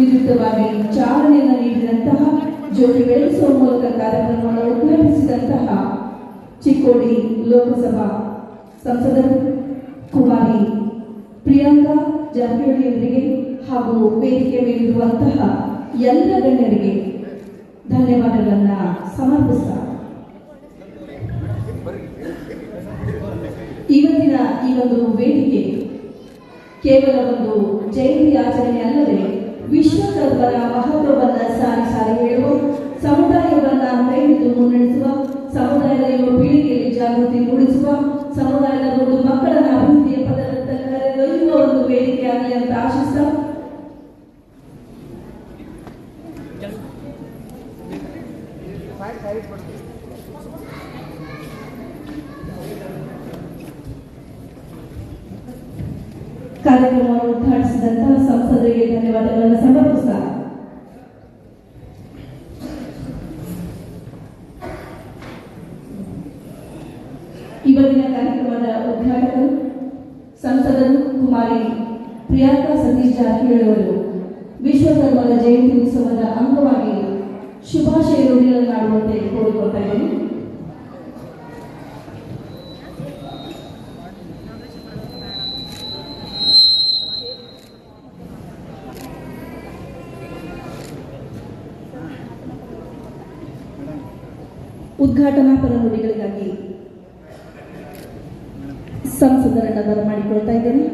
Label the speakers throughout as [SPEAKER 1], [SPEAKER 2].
[SPEAKER 1] ವಿದ್ಯುಕ್ತವಾಗಿ ಚಾಲನೆಯನ್ನು ನೀಡಿದಂತಹ ಜ್ಯೋತಿ ಬೆಳೆಸುವ ಮೂಲಕ ಕಾರ್ಯಕ್ರಮವನ್ನು ಉದ್ಘಾಟಿಸಿದಂತಹ ಚಿಕ್ಕೋಡಿ ಲೋಕಸಭಾ ಸಂಸದ ಕುಮಾರಿ ಪ್ರಿಯಾಂಕಾ ಜಾರಕಿಹೊಳಿಯವರಿಗೆ ಹಾಗೂ ವೇದಿಕೆ ಮೇಲಿರುವಂತಹ ಎಲ್ಲ ಗಣ್ಯರಿಗೆ ಧನ್ಯವಾದಗಳನ್ನು ಸಮರ್ಪಿಸ್ತಾ ಇವತ್ತಿನ ಈ ಒಂದು ವೇದಿಕೆ ಕೇವಲ ಒಂದು ಜಯಂತಿ ಆಚರಣೆ ಅಲ್ಲದೆ ವಿಶ್ವಕರ್ಮರ ಮಹತ್ವವನ್ನ ಸಾರಿ ಸಾರಿ ಹೇಳುವ, ಸಮುದಾಯವನ್ನ ಕೈ ಹಿಡಿದು ಮುನ್ನಡೆಸುವ, ಸಮುದಾಯದ ಯುವ ಪೀಳಿಗೆಯಲ್ಲಿ ಜಾಗೃತಿ ಮೂಡಿಸುವ, ಸಮುದಾಯದ ಒಂದು ಮಕ್ಕಳನ್ನ ಕಾರ್ಯಕ್ರಮವನ್ನು ಉದ್ಘಾಟಿಸಿದಂತಹ ಸಂಸದರಿಗೆ ಧನ್ಯವಾದಗಳನ್ನು ಸಮರ್ಪಿಸ್ತಾ ಇವತ್ತಿನ ಕಾರ್ಯಕ್ರಮದ ಉದ್ಘಾಟಕರು ಸಂಸದರು ಕುಮಾರಿ ಪ್ರಿಯಾಂಕಾ ಸತೀಶ್ ಜಾರಕಿಹೊಳಿ ವಿಶ್ವಕರ್ಮರ ಜಯಂತಿ ಉತ್ಸವದ ಅಂಗವಾಗಿ ಶುಭಾಶಯ ನುಡಿಗಳನ್ನಾಡುವಂತೆ ಕೋರಿಕೊಳ್ತಾ ಇದ್ದೀನಿ. ಉದ್ಘಾಟನಾ ಪರ ನುಡಿಗಳಿಗಾಗಿ ಸಂಸದರನ್ನ ಬರಮಾಡಿಕೊಳ್ತಾ ಇದ್ದೇನೆ.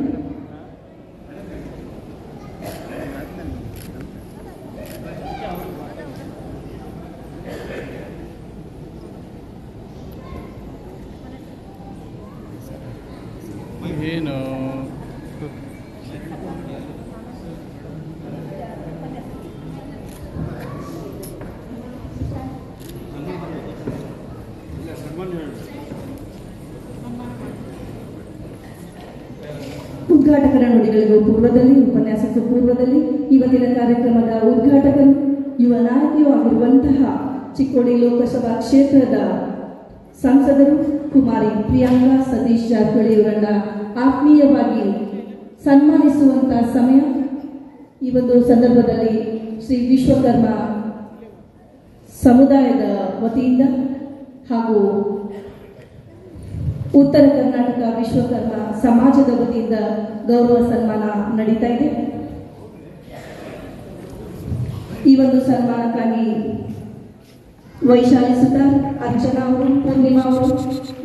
[SPEAKER 2] ಏನು?
[SPEAKER 1] ಉದ್ಘಾಟಕರ ನುಡಿಗಳಿಗೂ ಪೂರ್ವದಲ್ಲಿ ಉಪನ್ಯಾಸಕ್ಕೂ ಪೂರ್ವದಲ್ಲಿ ಇವತ್ತಿನ ಕಾರ್ಯಕ್ರಮದ ಉದ್ಘಾಟಕರು ಯುವ ನಾಯಕಿಯೂ ಆಗಿರುವಂತಹ ಚಿಕ್ಕೋಡಿ ಲೋಕಸಭಾ ಕ್ಷೇತ್ರದ ಸಂಸದರು ಕುಮಾರಿ ಪ್ರಿಯಾಂಕಾ ಸತೀಶ್ ಜಾರಕಿಹೊಳಿ ಆತ್ಮೀಯವಾಗಿ ಸನ್ಮಾನಿಸುವಂತಹ ಸಮಯ ಈ ಒಂದು ಸಂದರ್ಭದಲ್ಲಿ ಶ್ರೀ ವಿಶ್ವಕರ್ಮ ಸಮುದಾಯದ ವತಿಯಿಂದ ಹಾಗೂ ಉತ್ತರ ಕರ್ನಾಟಕ ವಿಶ್ವಕರ್ಮ ಸಮಾಜದ ವತಿಯಿಂದ ಗೌರವ ಸನ್ಮಾನ ನಡೀತಾ ಇದೆ. ಈ ಒಂದು ಸನ್ಮಾನಕ್ಕಾಗಿ ವೈಶಾಲಿ ಸುತಾರ್ ಅರ್ಚನಾ ಅವರು ಪೂರ್ಣಿಮಾ ಅವರು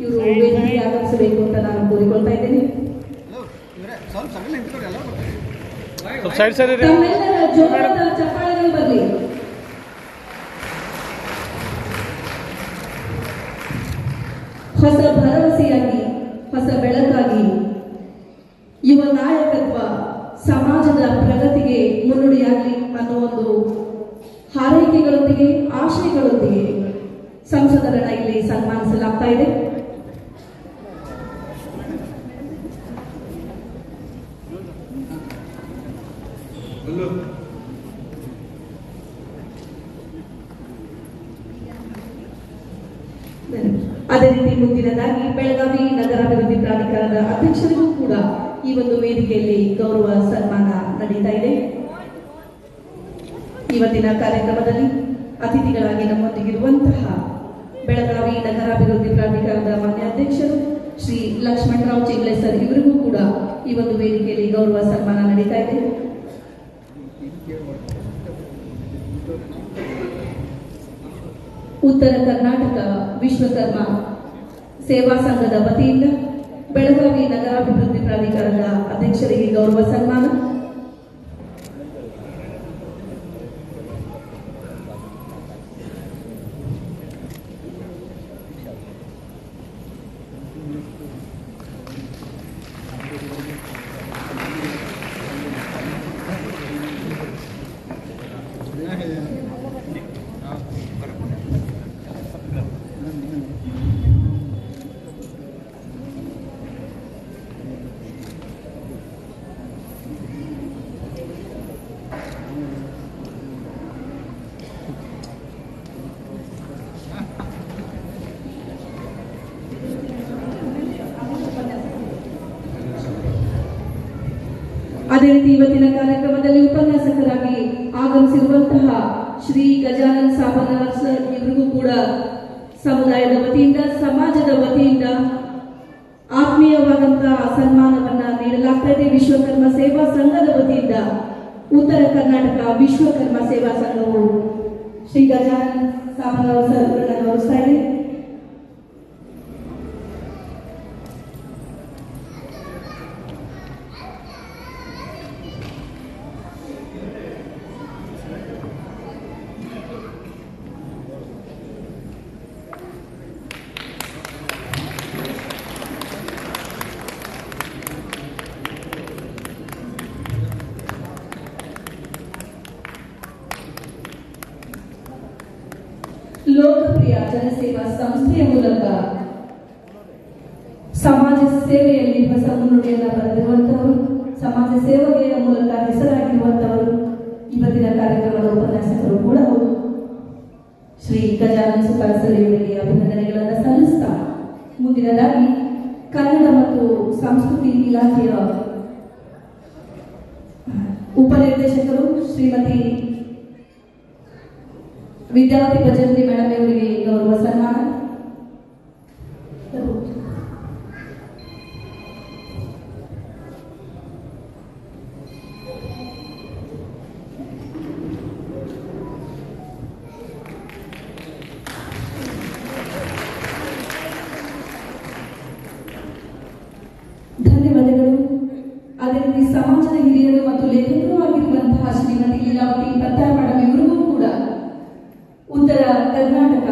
[SPEAKER 1] ಇವರು ವೇದಿಕೆಗೆ ಆಗಮಿಸಬೇಕು ಅಂತ ನಾನು ಕೋರಿಕೊಳ್ತಾ ಇದ್ದೇನೆ. ತಮ್ಮೆಲ್ಲರ ಜೋರಾದ ಚಪ್ಪಾಳೆಗಳು ಬರಲಿ ಹೊಸ ಭರವಸೆಯಾಗಿ ಹೊಸ ಬೆಳಕಾಗಿ ಯುವ ನಾಯಕತ್ವ ಸಮಾಜದ ಪ್ರಗತಿಗೆ ಮುನ್ನುಡಿಯಾಗಲಿ ಅನ್ನೋ ಒಂದು ಹಾರೈಕೆಗಳೊಂದಿಗೆ, ಆಶಯಗಳೊಂದಿಗೆ ಸಂಸದರನ್ನ ಇಲ್ಲಿ ಸನ್ಮಾನಿಸಲಾಗ್ತಾ ಇದೆ. ಅದೇ ರೀತಿ ಮುಂದಿನದಾಗಿ ಬೆಳಗಾವಿ ನಗರಾಭಿವೃದ್ಧಿ ಪ್ರಾಧಿಕಾರದ ಅಧ್ಯಕ್ಷರಿಗೂ ಕೂಡ ಈ ಒಂದು ವೇದಿಕೆಯಲ್ಲಿ ಗೌರವ ಸನ್ಮಾನ ನಡೀತಾ ಇದೆ. ಇವತ್ತಿನ ಕಾರ್ಯಕ್ರಮದಲ್ಲಿ ಅತಿಥಿಗಳಾಗಿ ನಮ್ಮೊಂದಿಗಿರುವಂತಹ ಬೆಳಗಾವಿ ನಗರಾಭಿವೃದ್ಧಿ ಪ್ರಾಧಿಕಾರದ ಮಾನ್ಯ ಅಧ್ಯಕ್ಷರು ಶ್ರೀ ಲಕ್ಷ್ಮಣರಾವ್ ಚಿಂಗ್ಲೆ ಸರ್ ಇವರಿಗೂ ಕೂಡ ಈ ಒಂದು ವೇದಿಕೆಯಲ್ಲಿ ಗೌರವ ಸನ್ಮಾನ ನಡೀತಾ ಇದೆ. ಉತ್ತರ ಕರ್ನಾಟಕ ವಿಶ್ವಕರ್ಮ ಸೇವಾ ಸಂಘದ ವತಿಯಿಂದ ಬೆಳಗಾವಿ ನಗರಾಭಿವೃದ್ಧಿ ಪ್ರಾಧಿಕಾರದ ಅಧ್ಯಕ್ಷರಿಗೆ ಗೌರವ ಸನ್ಮಾನ. ಅದೇ ರೀತಿ ಇವತ್ತಿನ ಕಾರ್ಯಕ್ರಮದಲ್ಲಿ ಉಪನ್ಯಾಸಕರಾಗಿ ಆಗಮಿಸಿರುವಂತಹ ಶ್ರೀ ಗಜಾನನ್ ಸಾಬನಾರ್ ಸರ್ ಇವರಿಗೂ ಕೂಡ ಸಮುದಾಯದ ವತಿಯಿಂದ, ಸಮಾಜದ ವತಿಯಿಂದ ಆತ್ಮೀಯವಾದಂತಹ ಸನ್ಮಾನವನ್ನ ನೀಡಲಾಗ್ತಾ ಇದೆ ವಿಶ್ವಕರ್ಮ ಸೇವಾ ಸಂಘದ ವತಿಯಿಂದ ಉತ್ತರ ಕರ್ನಾಟಕ ವಿಶ್ವಕರ್ಮ ಸೇವಾ ಸಂಘವು ಶ್ರೀ ಗಜಾನನ್ ಸಾಬನಾರ್ ಸರ್ ಗೌರವಿಸ್ತಾ ಇದೆ. ಲೋಕಪ್ರಿಯ ಜನಸೇವಾ ಸಂಸ್ಥೆಯ ಮೂಲಕ ಸಮಾಜ ಸೇವೆಯಲ್ಲಿ ಹೊಸ ಮುನ್ನುಡಿಯನ್ನು ಬರೆದಿರುವಂತವರು ಸಮಾಜ ಸೇವೆಯ ಮೂಲಕ ಹೆಸರಾಗಿರುವಂತವರು ಇವತ್ತಿನ ಕಾರ್ಯಕ್ರಮದ ಉಪನ್ಯಾಸಕರು ಕೂಡ ಹೌದು. ಶ್ರೀ ಗಜಾನಂದ ಸುಖಾಸರಿ ಅವರಿಗೆ ಅಭಿನಂದನೆಗಳನ್ನು ಸಲ್ಲಿಸ್ತಾ ಮುಂದಿನದಾಗಿ ಕನ್ನಡ ಮತ್ತು ಸಂಸ್ಕೃತಿ ಇಲಾಖೆಯ ಉಪನಿರ್ದೇಶಕರು ಶ್ರೀಮತಿ ವಿದ್ಯಾರ್ಥಿ ಭಜಂತಿ ಮೇಡಮ್ ಅವರಿಗೆ ಗೌರವ ಸನ್ಮಾನ ಧನ್ಯವಾದಗಳು ಅದೇ ರೀತಿ ಸಮಾಜದ ಹಿರಿಯರು ಮತ್ತು ಲೇಖಕರು ಆಗಿರುವಂತಹ ಶ್ರೀಮತಿ ಲೀಲಾವತಿ ಪತ್ತಾರ್ ಮೇಡಮ್ ಇವರಿಗೂ ಕೂಡ ಉತ್ತರ ಕರ್ನಾಟಕ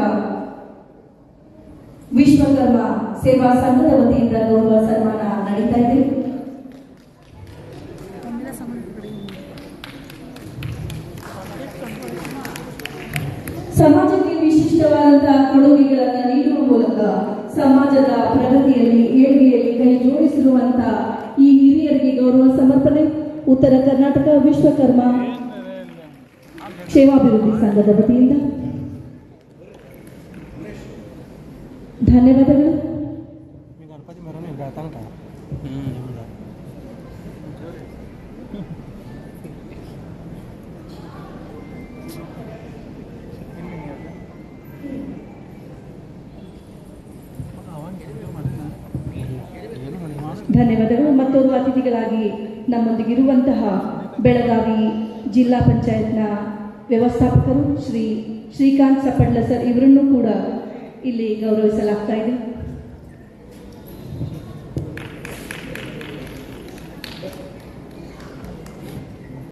[SPEAKER 1] ವಿಶ್ವಕರ್ಮ ಸೇವಾ ಸಂಘದ ವತಿಯಿಂದ ಗೌರವ ಸನ್ಮಾನ ನಡೀತಾ ಇದೆ. ಸಮಾಜಕ್ಕೆ ವಿಶಿಷ್ಟವಾದಂತಹ ಕೊಡುಗೆಗಳನ್ನು ನೀಡುವ ಮೂಲಕ ಸಮಾಜದ ಪ್ರಗತಿಯಲ್ಲಿ, ಏಳಿಗೆಯಲ್ಲಿ ಕೈ ಜೋಡಿಸಿರುವಂತಹ ಈ ಹಿರಿಯರಿಗೆ ಗೌರವ ಸಮರ್ಪಣೆ. ಉತ್ತರ ಕರ್ನಾಟಕ ವಿಶ್ವಕರ್ಮ ಸೇವಾಭಿವೃದ್ಧಿ ಸಂಘದ ವತಿಯಿಂದ ಧನ್ಯವಾದಗಳು. ಧನ್ಯವಾದಗಳು. ಮತ್ತೊಂದು ಅತಿಥಿಗಳಾಗಿ ನಮ್ಮೊಂದಿಗಿರುವಂತಹ ಬೆಳಗಾವಿ ಜಿಲ್ಲಾ ಪಂಚಾಯತ್ನ ವ್ಯವಸ್ಥಾಪಕರು ಶ್ರೀ ಶ್ರೀಕಾಂತ್ ಸಪಡ್ಲ ಸರ್, ಇವರನ್ನು ಕೂಡ ಇಲ್ಲಿ ಗೌರವಿಸಲಾಗ್ತಾ ಇದೆ.